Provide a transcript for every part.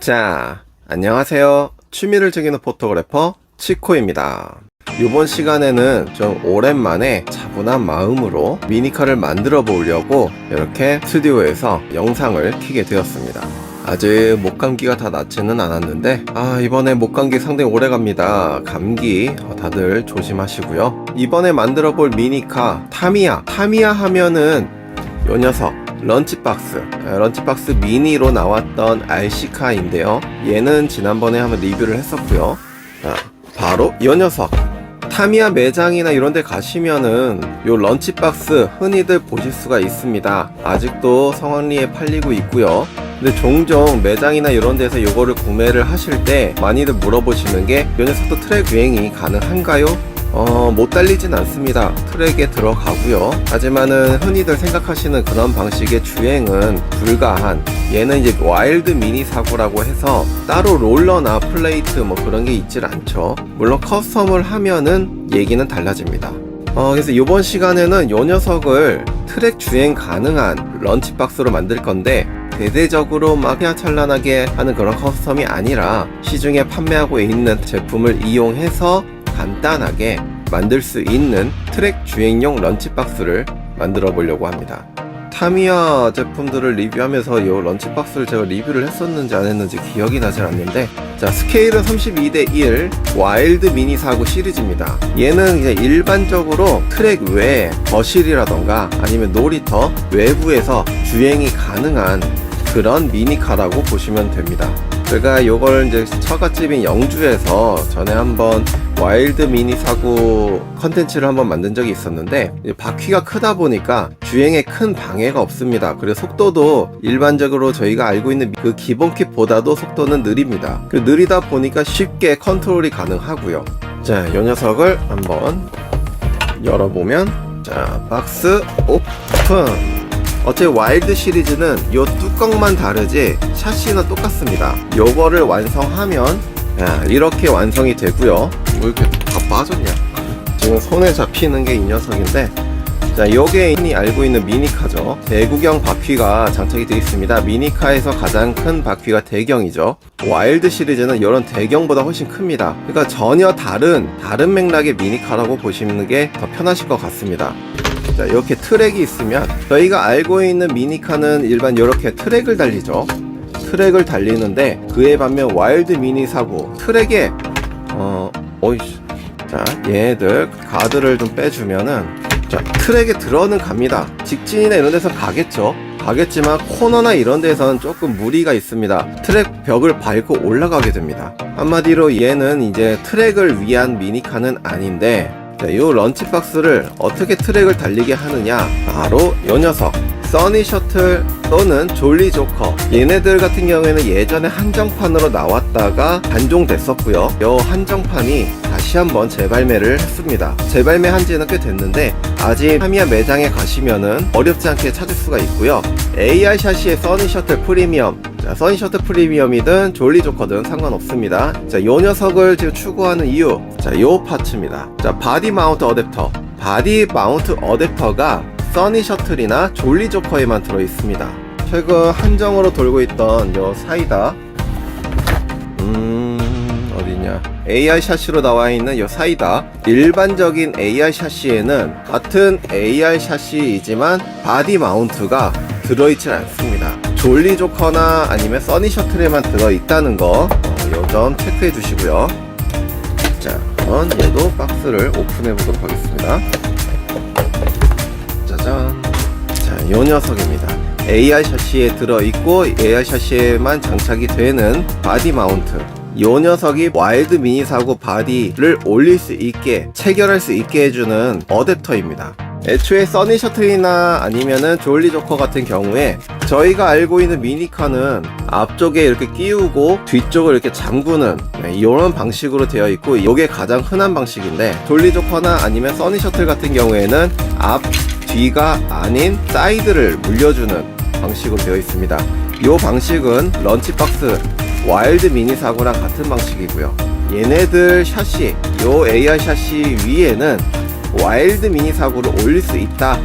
자, 안녕하세요. 취미를 즐기는 포토그래퍼 치코입니다. 이번 시간에는 좀 오랜만에 차분한 마음으로 미니카를 만들어 보려고 이렇게 스튜디오에서 영상을 키게 되었습니다. 아직 목감기가 다 낫지는 않았는데 아 이번에 목감기 상당히 오래 갑니다 감기 어, 다들 조심하시고요 이번에 만들어 볼 미니카 타미야 타미야 하면은 요 녀석 런치박스. 아, 런치박스 미니로 나왔던 RC카인데요. 얘는 지난번에 한번 리뷰를 했었고요. 자, 바로 요 녀석. 타미야 매장이나 이런 데 가시면은 요 런치박스 흔히들 보실 수가 있습니다. 아직도 성원리에 팔리고 있고요. 근데 종종 매장이나 이런 데서 요거를 구매를 하실 때 많이들 물어보시는 게요 녀석도 트랙 유행이 가능한가요? 어, 못 달리진 않습니다. 트랙에 들어가고요. 하지만은 흔히들 생각하시는 그런 방식의 주행은 불가한 얘는 이제 와일드 미니 사고라고 해서 따로 롤러나 플레이트 뭐 그런 게 있질 않죠. 물론 커스텀을 하면은 얘기는 달라집니다. 어, 그래서 이번 시간에는 요 녀석을 트랙 주행 가능한 런치박스로 만들 건데 대대적으로 막 휘황찬란하게 하는 그런 커스텀이 아니라 시중에 판매하고 있는 제품을 이용해서 간단하게 만들 수 있는 트랙 주행용 런치박스를 만들어 보려고 합니다. 타미야 제품들을 리뷰하면서 이 런치박스를 제가 리뷰를 했었는지 안 했는지 기억이 나질 않는데 자 스케일은 32대 1 와일드 미니 사고 시리즈입니다 얘는 이제 일반적으로 트랙 외 거실이라던가 아니면 놀이터 외부에서 주행이 가능한 그런 미니카라고 보시면 됩니다 제가 요걸 이제 처갓집인 영주에서 전에 한번 와일드 미니 사고 컨텐츠를 한번 만든 적이 있었는데 바퀴가 크다 보니까 주행에 큰 방해가 없습니다. 그래서 속도도 일반적으로 저희가 알고 있는 그 기본 kit보다도 속도는 느립니다. 그 느리다 보니까 쉽게 컨트롤이 가능하고요. 자, 요 녀석을 한번 열어보면 자, 박스 오픈. 어째 와일드 시리즈는 요 뚜껑만 다르지 샤시는 똑같습니다. 요거를 완성하면 야, 이렇게 완성이 되고요. 왜 이렇게 다 빠졌냐? 지금 손에 잡히는 게 이 녀석인데 자, 요게 흔히 알고 있는 미니카죠. 대구경 바퀴가 장착이 되어 있습니다. 미니카에서 가장 큰 바퀴가 대경이죠. 와일드 시리즈는 이런 대경보다 훨씬 큽니다. 그러니까 전혀 다른 다른 맥락의 미니카라고 보시는 게 더 편하실 것 같습니다. 자, 이렇게 트랙이 있으면 저희가 알고 있는 미니카는 일반 이렇게 트랙을 달리죠. 트랙을 달리는데 그에 반면 와일드 미니 사고. 트랙에 어 어이씨. 자 얘네들 가드를 좀 빼주면은 자 트랙에 들어는 갑니다. 직진이나 이런 데서 가겠죠. 가겠지만 코너나 이런 데서는 조금 무리가 있습니다. 트랙 벽을 밟고 올라가게 됩니다. 한마디로 얘는 이제 트랙을 위한 미니카는 아닌데 자, 이 런치박스를 어떻게 트랙을 달리게 하느냐. 바로 요 녀석 써니 셔틀 또는 졸리 조커. 얘네들 같은 경우에는 예전에 한정판으로 나왔다가 단종됐었고요. 요 한정판이 다시 한번 재발매를 했습니다. 재발매 한 지는 꽤 됐는데 아직 타미야 매장에 가시면은 어렵지 않게 찾을 수가 있고요. AR 샤시의 써니 셔틀 프리미엄. 자, 써니 셔틀 프리미엄이든 졸리 조커든 상관없습니다. 자, 요 녀석을 지금 추구하는 이유. 자, 요 파츠입니다. 자, 바디 마운트 어댑터. 바디 마운트 어댑터가 써니 셔틀이나 졸리 조커에만 들어 있습니다. 최근 한정으로 돌고 있던 요 사이다. 음, 어디냐. AR 샤시로 나와 있는 요 사이다. 일반적인 AR 샤시에는 같은 AR 샤시이지만 바디 마운트가 들어있질 않습니다. 졸리 조커나 아니면 써니 셔틀에만 들어있다는 거, 어, 요점 체크해 주시고요. 자, 그럼 얘도 박스를 오픈해 보도록 하겠습니다. 짜잔. 자, 요 녀석입니다. AR 샤시에 들어있고 AR 샤시에만 장착이 되는 바디 마운트. 요 녀석이 와일드 미니 사고 바디를 올릴 수 있게 체결할 수 있게 해주는 어댑터입니다. 애초에 써니 셔틀이나 아니면은 졸리 조커 같은 경우에 저희가 알고 있는 미니카는 앞쪽에 이렇게 끼우고 뒤쪽을 이렇게 잠그는 네, 이런 방식으로 되어 있고 이게 가장 흔한 방식인데 졸리 조커나 아니면 써니 셔틀 같은 경우에는 앞 뒤가 아닌 사이드를 물려주는 방식으로 되어 있습니다. 이 방식은 런치박스 와일드 미니 사고랑 같은 방식이고요. 얘네들 샤시, 요 AR 샤시 위에는 와일드 미니 사고를 올릴 수 있다.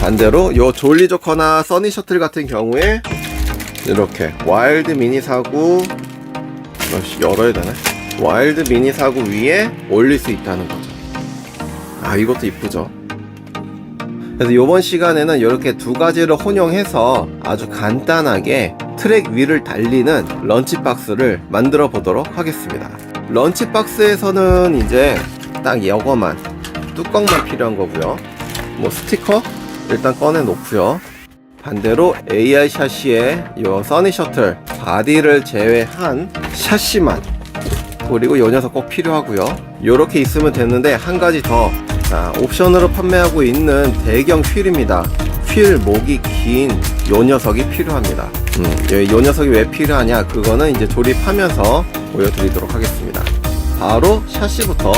반대로 요 졸리 조커나 써니 셔틀 같은 경우에 이렇게 와일드 미니 사고 열어야 되네. 와일드 미니 사구 위에 올릴 수 있다는 거죠. 아, 이것도 이쁘죠. 그래서 이번 시간에는 이렇게 두 가지를 혼용해서 아주 간단하게 트랙 위를 달리는 런치박스를 만들어 보도록 하겠습니다. 런치박스에서는 이제 딱 이거만 뚜껑만 필요한 거고요. 뭐 스티커 일단 꺼내 놓고요. 반대로 AI 샤시의 요 써니 셔틀 바디를 제외한 샤시만 그리고 이 녀석 꼭 필요하고요. 이렇게 있으면 되는데 한 가지 더 자, 옵션으로 판매하고 있는 대경 휠입니다. 휠 목이 긴 요 녀석이 필요합니다. 음, 요, 요 녀석이 왜 필요하냐? 그거는 이제 조립하면서 보여드리도록 하겠습니다. 바로 샤시부터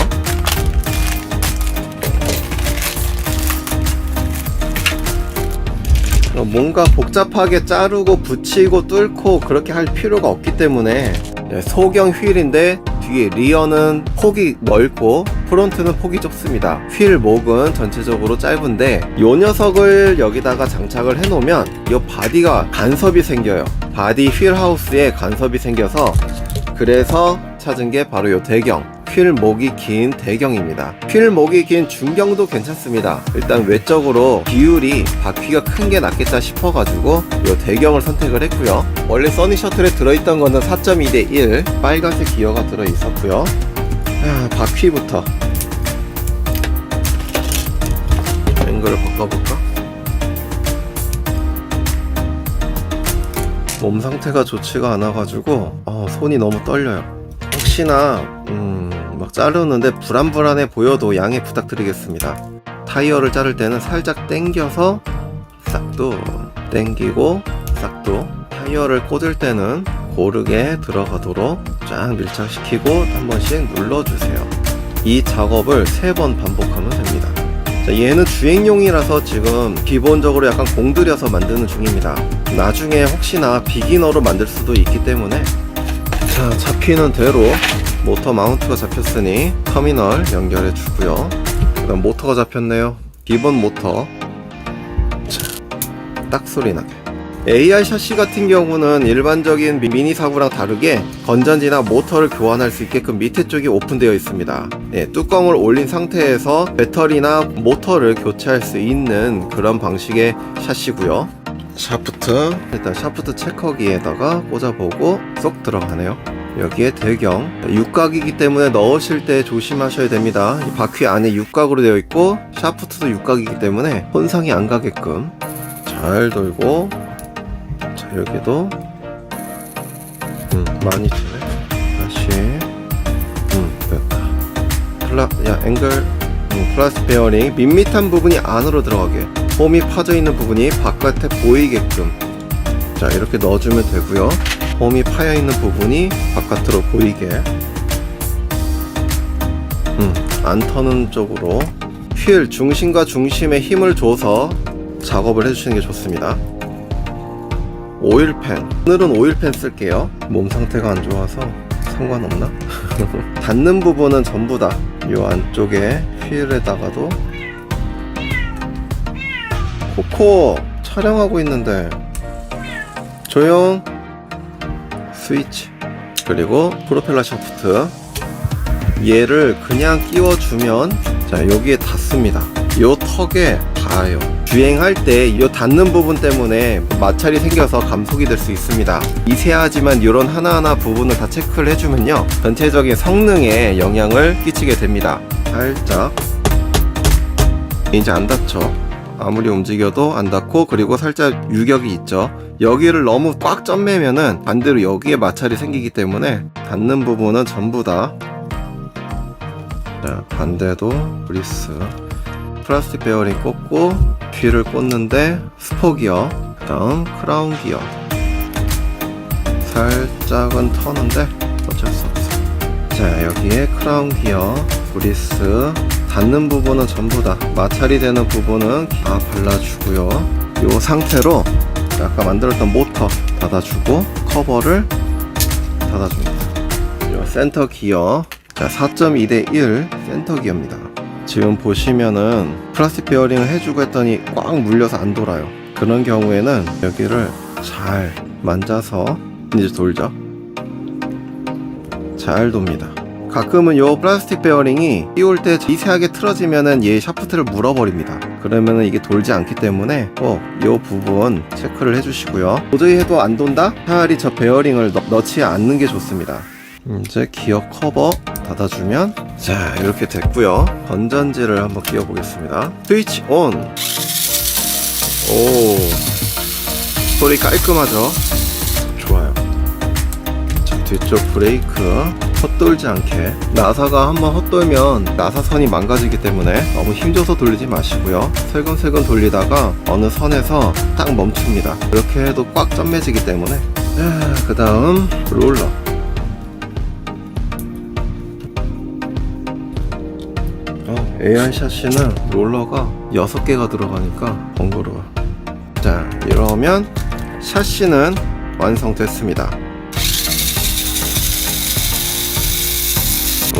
어, 뭔가 복잡하게 자르고 붙이고 뚫고 그렇게 할 필요가 없기 때문에 예, 소경 휠인데 뒤에 리어는 폭이 넓고 프론트는 폭이 좁습니다. 휠 목은 전체적으로 짧은데 이 녀석을 여기다가 장착을 해놓으면 이 바디가 간섭이 생겨요. 바디 휠 하우스에 간섭이 생겨서 그래서 찾은 게 바로 이 대경. 휠 목이 긴 대경입니다. 휠 목이 긴 중경도 괜찮습니다. 일단 외적으로 비율이 바퀴가 큰 게 낫겠다 싶어가지고 이 대경을 선택을 했고요. 원래 써니 셔틀에 들어있던 거는 4.2대 1 빨간색 기어가 들어 있었고요. 아, 바퀴부터 앵글을 바꿔볼까? 몸 상태가 좋지가 않아가지고 어, 손이 너무 떨려요. 혹시나 음, 막 자르는데 불안불안해 보여도 양해 부탁드리겠습니다. 타이어를 자를 때는 살짝 당겨서 싹도 당기고 싹도 타이어를 꽂을 때는 고르게 들어가도록 쫙 밀착시키고 한 번씩 눌러주세요. 이 작업을 세 번 반복하면 됩니다. 자, 얘는 주행용이라서 지금 기본적으로 약간 공들여서 만드는 중입니다. 나중에 혹시나 비기너로 만들 수도 있기 때문에 자, 잡히는 대로 모터 마운트가 잡혔으니 터미널 연결해 주고요. 그 다음 모터가 잡혔네요. 기본 모터. 자, 딱 소리 나게. AI 샤시 같은 경우는 일반적인 미- 미니 사구랑 다르게 건전지나 모터를 교환할 수 있게끔 밑에 쪽이 오픈되어 있습니다. 예, 뚜껑을 올린 상태에서 배터리나 모터를 교체할 수 있는 그런 방식의 샤시고요. 샤프트 일단 샤프트 체커기에다가 꽂아보고 쏙 들어가네요. 여기에 대경. 육각이기 때문에 넣으실 때 조심하셔야 됩니다. 이 바퀴 안에 육각으로 되어 있고 샤프트도 육각이기 때문에 혼상이 안 가게끔 잘 돌고 자 여기도 음 많이 치네. 다시. 음 됐다. 플라 야 앵글. 음, 플라스 베어링. 밋밋한 부분이 안으로 들어가게. 홈이 파져 있는 부분이 바깥에 보이게끔. 자 이렇게 넣어주면 되고요 홈이 파여 있는 부분이 바깥으로 보이게. 음 안 터는 쪽으로 휠 중심과 중심에 힘을 줘서 작업을 해주시는 게 좋습니다. 오일팬. 오늘은 오일팬 쓸게요. 몸 상태가 안 좋아서 상관없나? 닿는 부분은 전부 다 이 안쪽에 휠에다가도 코코 촬영하고 있는데. 조용 스위치 그리고 프로펠러 샤프트. 얘를 그냥 끼워주면 자 여기에 닿습니다. 요 턱에 닿아요. 주행할 때 이 닿는 부분 때문에 마찰이 생겨서 감속이 될 수 있습니다. 미세하지만 이런 하나하나 부분을 다 체크를 해주면요 전체적인 성능에 영향을 끼치게 됩니다. 살짝. 이제 안 닿죠? 아무리 움직여도 안 닿고 그리고 살짝 유격이 있죠 여기를 너무 꽉 점매면은 반대로 여기에 마찰이 생기기 때문에 닿는 부분은 전부 다 자, 반대도 브리스. 플라스틱 베어링 꽂고 뒤를 꽂는데 스포 기어 다음 크라운 기어. 살짝은 터는데 어쩔 수 없어. 자 여기에 크라운 기어 브리스. 닿는 부분은 전부 다 마찰이 되는 부분은 다 발라주고요. 이 상태로 아까 만들었던 모터 닫아주고 커버를 닫아줍니다 이 센터 기어 자 4.2 대 1 센터 기어입니다 지금 보시면은 플라스틱 베어링을 해주고 했더니 꽉 물려서 안 돌아요 그런 경우에는 여기를 잘 만져서 이제 돌죠 잘 돕니다. 가끔은 요 플라스틱 베어링이 띄울 때 미세하게 틀어지면은 얘 샤프트를 물어버립니다. 그러면은 이게 돌지 않기 때문에 꼭요 부분 체크를 해주시고요. 도저히 해도 안 돈다? 차라리 저 베어링을 넣, 넣지 않는 게 좋습니다. 음, 이제 기어 커버 닫아주면 자 이렇게 됐고요. 건전지를 한번 끼워 보겠습니다. 스위치 온. 오 소리 깔끔하죠? 좋아요. 자, 뒤쪽 브레이크 헛돌지 않게 나사가 한번 헛돌면 나사선이 망가지기 때문에 너무 힘줘서 돌리지 마시고요. 슬금슬금 돌리다가 어느 선에서 딱 멈춥니다. 이렇게 해도 꽉 점매지기 때문에. 그 다음 롤러. 어, AI 샤시는 롤러가 6개가 들어가니까 번거로워 자 이러면 샤시는 완성됐습니다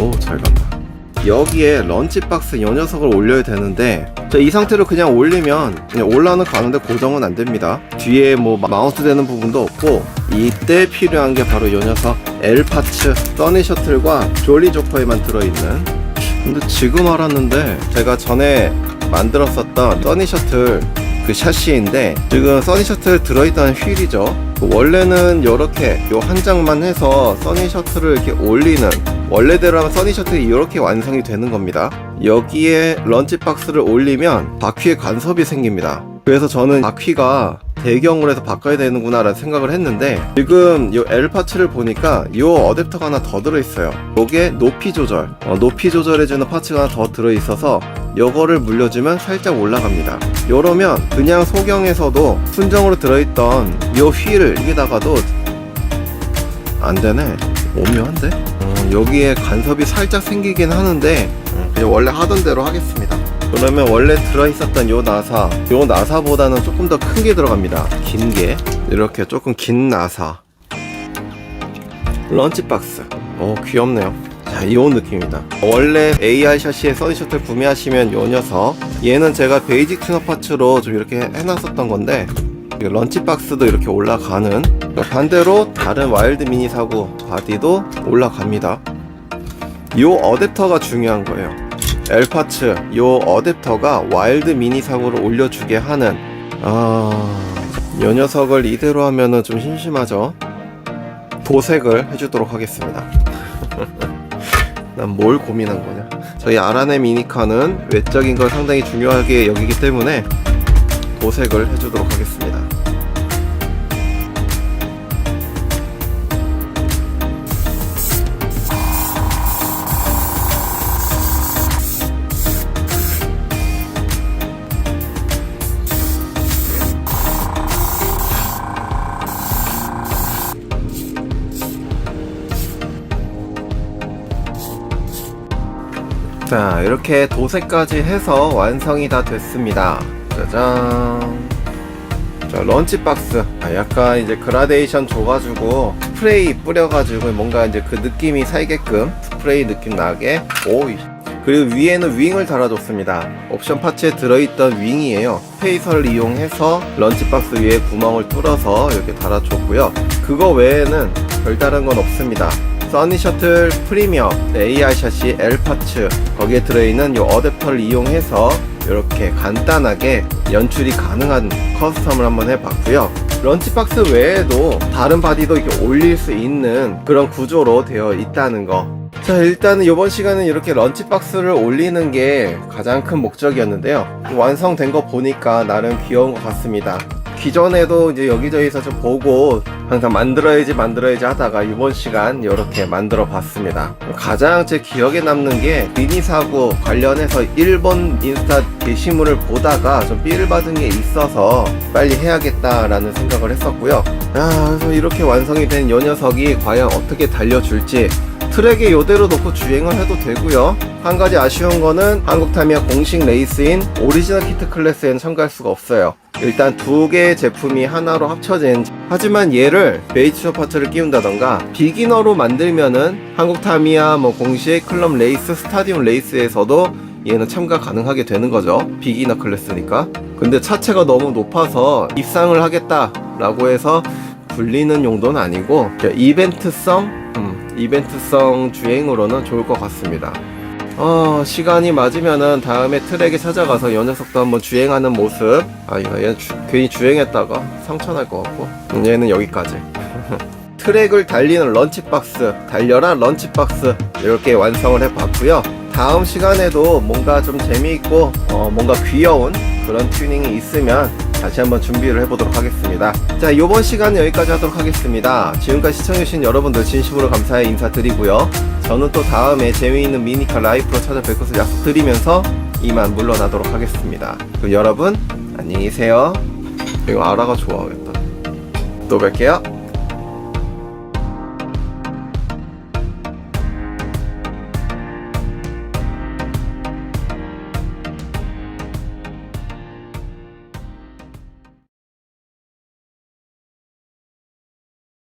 오, 잘 간다. 여기에 런치박스 요 녀석을 올려야 되는데 자, 이 상태로 그냥 올리면 그냥 올라는 가는데 고정은 안 됩니다. 뒤에 뭐 마우스 되는 부분도 없고 이때 필요한 게 바로 요 녀석 L 파츠 써니 셔틀과 졸리 조커에만 들어있는 근데 지금 알았는데 제가 전에 만들었었던 써니 셔틀 그 샤시인데 지금 써니 셔틀 들어있던 휠이죠. 그 원래는 이렇게 요 한 장만 해서 써니 셔틀을 이렇게 올리는 원래대로 하면 써니 셔틀이 이렇게 완성이 되는 겁니다. 여기에 런치 박스를 올리면 바퀴에 간섭이 생깁니다. 그래서 저는 바퀴가 대경으로 해서 바꿔야 되는구나 라는 생각을 했는데 지금 이 L 파츠를 보니까 이 어댑터가 하나 더 들어있어요. 요게 높이 조절. 어, 높이 조절해주는 파츠가 하나 더 들어있어서 요거를 물려주면 살짝 올라갑니다. 요러면 그냥 소경에서도 순정으로 들어있던 요 휠을 여기다가도 안되네. 오묘한데 어, 여기에 간섭이 살짝 생기긴 하는데 음, 그냥 원래 하던 대로 하겠습니다. 그러면 원래 들어있었던 요 나사 요 나사보다는 조금 더 큰 게 들어갑니다. 긴 게. 이렇게 조금 긴 나사. 런치박스. 오 귀엽네요. 자 이온 느낌입니다. 원래 AR 샤시의 써니 셔틀 구매하시면 요 녀석. 얘는 제가 베이직 튜너 파츠로 좀 이렇게 해놨었던 건데 이 런치박스도 이렇게 올라가는 반대로 다른 와일드 미니 사고 바디도 올라갑니다. 요 어댑터가 중요한 거예요. 엘파츠 요 어댑터가 와일드 미니 상으로 올려주게 하는 아... 요 녀석을 이대로 하면은 좀 심심하죠? 도색을 해주도록 하겠습니다. 난 뭘 고민한 거냐? 저희 아라네 미니카는 외적인 걸 상당히 중요하게 여기기 때문에 도색을 해주도록 하겠습니다 자 이렇게 도색까지 해서 완성이 다 됐습니다. 짜잔. 자 런치박스. 아, 약간 이제 그라데이션 줘가지고 스프레이 뿌려가지고 뭔가 이제 그 느낌이 살게끔 스프레이 느낌 나게. 오이. 그리고 위에는 윙을 달아줬습니다. 옵션 파츠에 들어있던 윙이에요. 스페이서를 이용해서 런치박스 위에 구멍을 뚫어서 이렇게 달아줬고요. 그거 외에는 별다른 건 없습니다 써니 셔틀 프리미엄 AR 샷이 L 파츠 거기에 들어있는 이 어댑터를 이용해서 이렇게 간단하게 연출이 가능한 커스텀을 한번 해봤고요. 런치박스 외에도 다른 바디도 이렇게 올릴 수 있는 그런 구조로 되어 있다는 거. 자 일단은 이번 시간은 이렇게 런치박스를 올리는 게 가장 큰 목적이었는데요. 완성된 거 보니까 나름 귀여운 것 같습니다. 기존에도 이제 여기저기서 좀 보고 항상 만들어야지 만들어야지 하다가 이번 시간 이렇게 만들어 봤습니다. 가장 제 기억에 남는 게 미니 사고 관련해서 일본 인스타 게시물을 보다가 좀 삘을 받은 게 있어서 빨리 해야겠다라는 생각을 했었고요. 아, 그래서 이렇게 완성이 된이 녀석이 과연 어떻게 달려줄지 트랙에 이대로 놓고 주행을 해도 되고요. 한 가지 아쉬운 거는 한국 타미야 공식 레이스인 오리지널 키트 클래스에는 참가할 수가 없어요. 일단 두 개의 제품이 하나로 합쳐진 하지만 얘를 베이츠 파츠를 끼운다던가 비기너로 만들면은 한국 타미야 뭐 공식 클럽 레이스 스타디움 레이스에서도 얘는 참가 가능하게 되는 거죠. 비기너 클래스니까. 근데 차체가 너무 높아서 입상을 하겠다 라고 해서 불리는 용도는 아니고 이벤트성 음, 이벤트성 주행으로는 좋을 것 같습니다. 어, 시간이 맞으면은 다음에 트랙에 찾아가서 요 녀석도 한번 주행하는 모습. 아, 얘는 주- 괜히 주행했다가 상처날 것 같고. 음, 얘는 여기까지. 트랙을 달리는 런치박스, 달려라 런치박스 이렇게 완성을 해봤고요. 다음 시간에도 뭔가 좀 재미있고 어, 뭔가 귀여운 그런 튜닝이 있으면 다시 한번 준비를 해보도록 하겠습니다. 자, 이번 시간은 여기까지 하도록 하겠습니다. 지금까지 시청해주신 여러분들 진심으로 감사의 인사드리고요. 저는 또 다음에 재미있는 미니카 라이프로 찾아뵐 것을 약속드리면서 이만 물러나도록 하겠습니다. 그럼 여러분 안녕히 계세요. 이거 아라가 좋아하겠다. 또 뵐게요.